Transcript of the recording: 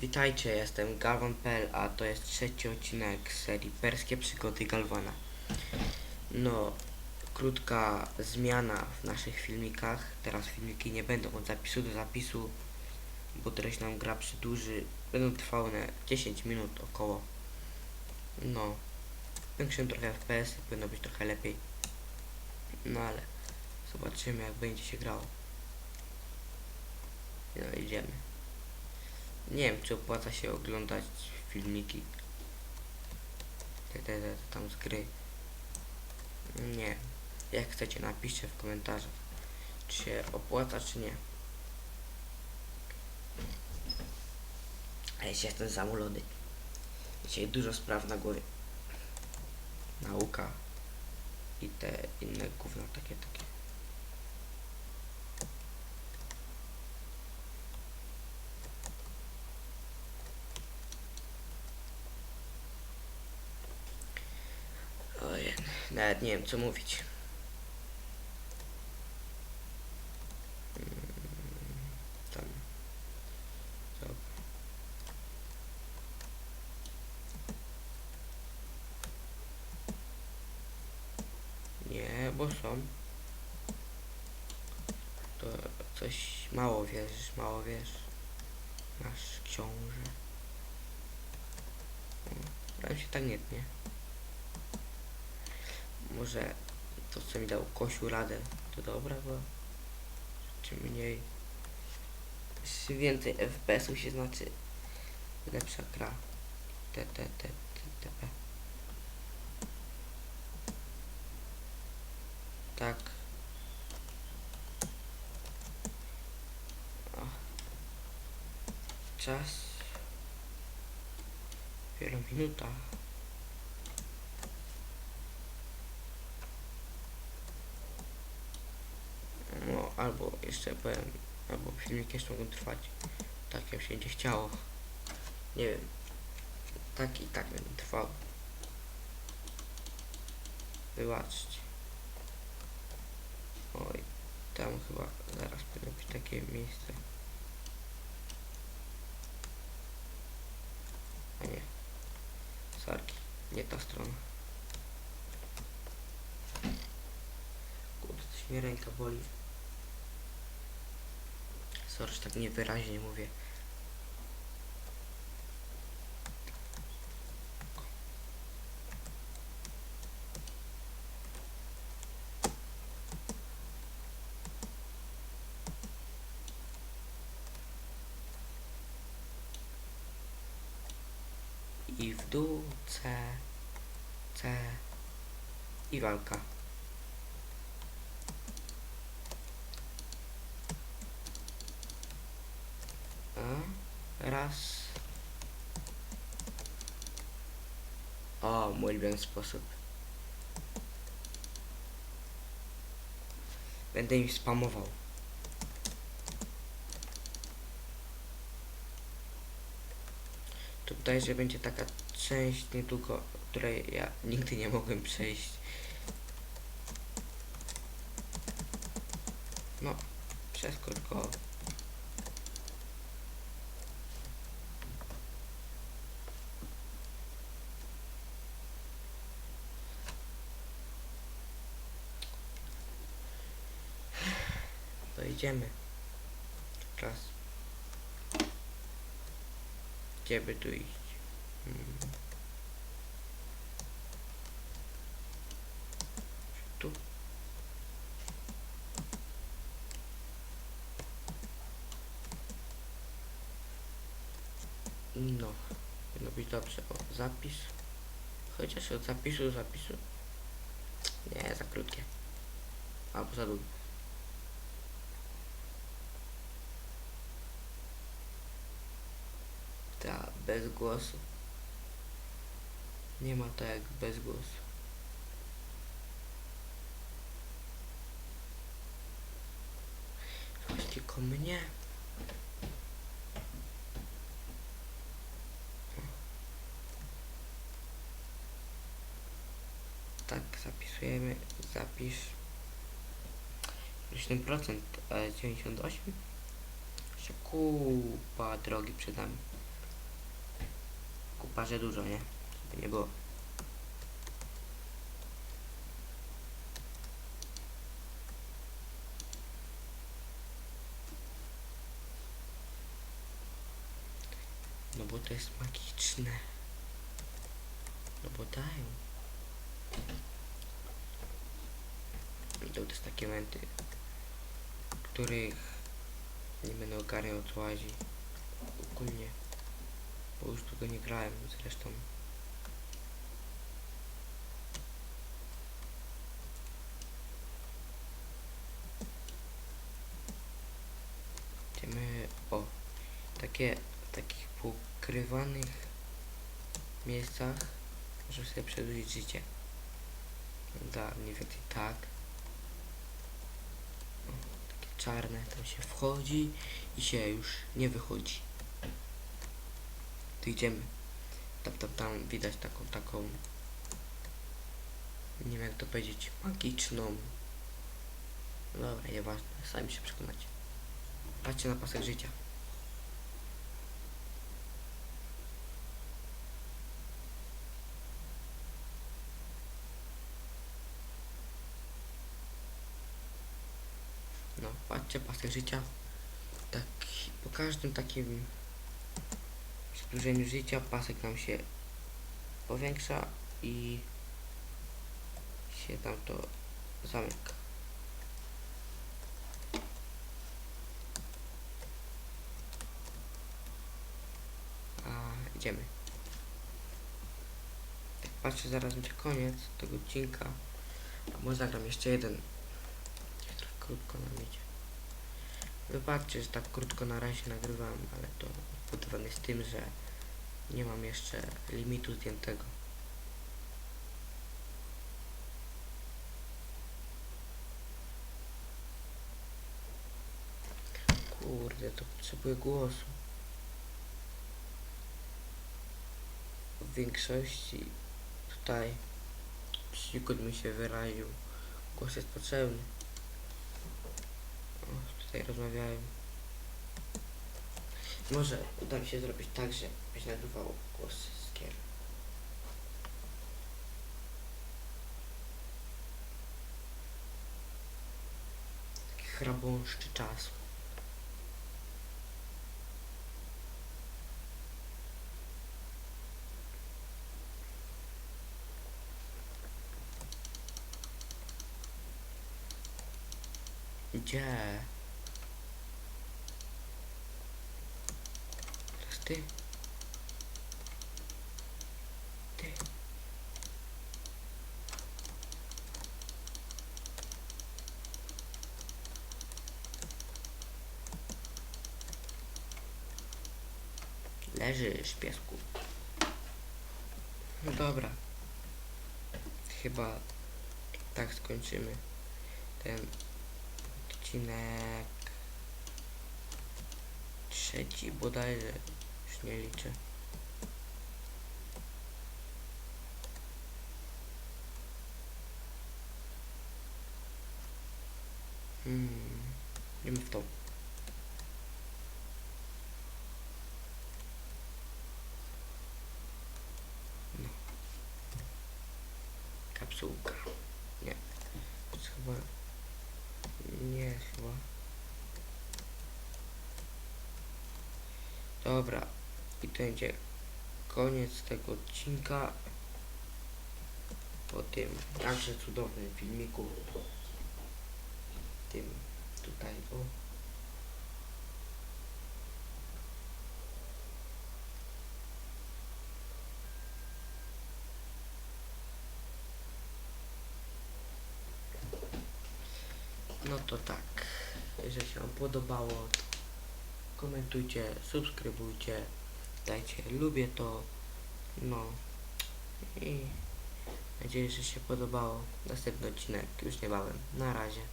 Witajcie, jestem Galvan.pl, a to jest trzeci odcinek serii Perskie Przygody Galvana. No, krótka zmiana w naszych filmikach. Teraz filmiki nie będą od zapisu do zapisu, bo treść nam gra przedłuży. Będą trwały na 10 minut około. No, większym trochę FPS, powinno być trochę lepiej. No ale zobaczymy jak będzie się grało. No idziemy. Nie wiem, czy opłaca się oglądać filmiki. Te, te, te tam z gry. Nie. Jak chcecie, napiszcie w komentarzach, czy się opłaca, czy nie. A jeśli jestem zamulony. Dzisiaj dużo spraw na głowie. Nauka i te inne gówna takie, takie. Nawet nie wiem co mówić. Tam. Dobra. Nie, bo są. To coś mało wiesz, mało wiesz. Nasz książę. Tam się tak nie. Może to co mi dał Kosiu radę, to dobra była? Czy mniej? Czy więcej FPS-ów się znaczy lepsza gra. T, T, T, T, TP. Tak. Czas. Dopiero minuta. No, albo jeszcze powiem, albo filmiki jeszcze mogą trwać. Tak jak się będzie chciało. Nie wiem. Tak i tak będą trwały. Wybaczcie. Oj, tam chyba zaraz powinno być takie miejsce. A nie. Sarki, nie ta strona. Kurde, coś mnie ręka boli. Sorry, że tak niewyraźnie mówię. I w dół, C, C i walka. Raz. O, mój ulubiony sposób. Będę im spamował. Tutaj, że będzie taka część niedługo, której ja nigdy nie mogłem przejść. No, przeskocz go. To idziemy. Czas. Gdzie by tu iść? Hmm. Tu. No. Powinno być dobrze. O, zapis. Chociaż od zapisu do zapisu. Nie, za krótkie. Albo za długie. Ta, bez głosu. Nie ma to jak bez głosu. Chodź tylko mnie. Tak, zapisujemy. Zapisz. 7%, e, 98. Jeszcze kupa drogi przed nami. Kupa, że dużo, nie? Żeby nie było. No bo to jest magiczne. No bo dają. I to też takie momenty, których nie będę ogarniał o co chodzi. Ogólnie. Bo już długo nie grałem zresztą. Idziemy o takie w takich pokrywanych miejscach możesz sobie przedłużyć życie. Da, mniej więcej tak. O, takie czarne, tam się wchodzi i się już nie wychodzi. Idziemy. Tam, tam, tam widać taką, taką, nie wiem jak to powiedzieć, magiczną. Dobra, nieważne, sami się przekonacie. Patrzcie na pasek życia. No, patrzcie, pasek życia. Tak, po każdym takim przedłużeniu życia pasek nam się powiększa i się tam to zamyka. A idziemy. Jak patrzę, zaraz będzie koniec tego odcinka. A może zagram jeszcze jeden. Krótko nam idzie. Wybaczcie, że tak krótko na razie nagrywam, ale to spowodowane z tym, że nie mam jeszcze limitu zdjętego. Kurde, to potrzebuję głosu. W większości tutaj przykład mi się wyraził. Głos jest potrzebny. O, tutaj rozmawiałem. Może uda mi się zrobić tak, że będzie nagrywał głos z gier. Taki chrabąszczy czas. Gdzie? Teraz ty. Ty. Leżysz, piesku. No dobra. Chyba tak skończymy ten odcinek trzeci bodajże nie liczę hmm. idziemy w to no. kapsułka nie to chyba nie chyba. Dobra. I to będzie koniec tego odcinka. Po tym jakże cudownym filmiku. Tym tutaj o. No to tak. Jeżeli się Wam podobało, komentujcie, subskrybujcie, dajcie lubię to. No i nadzieję, że się podobało. Następny odcinek już niebawem. Na razie.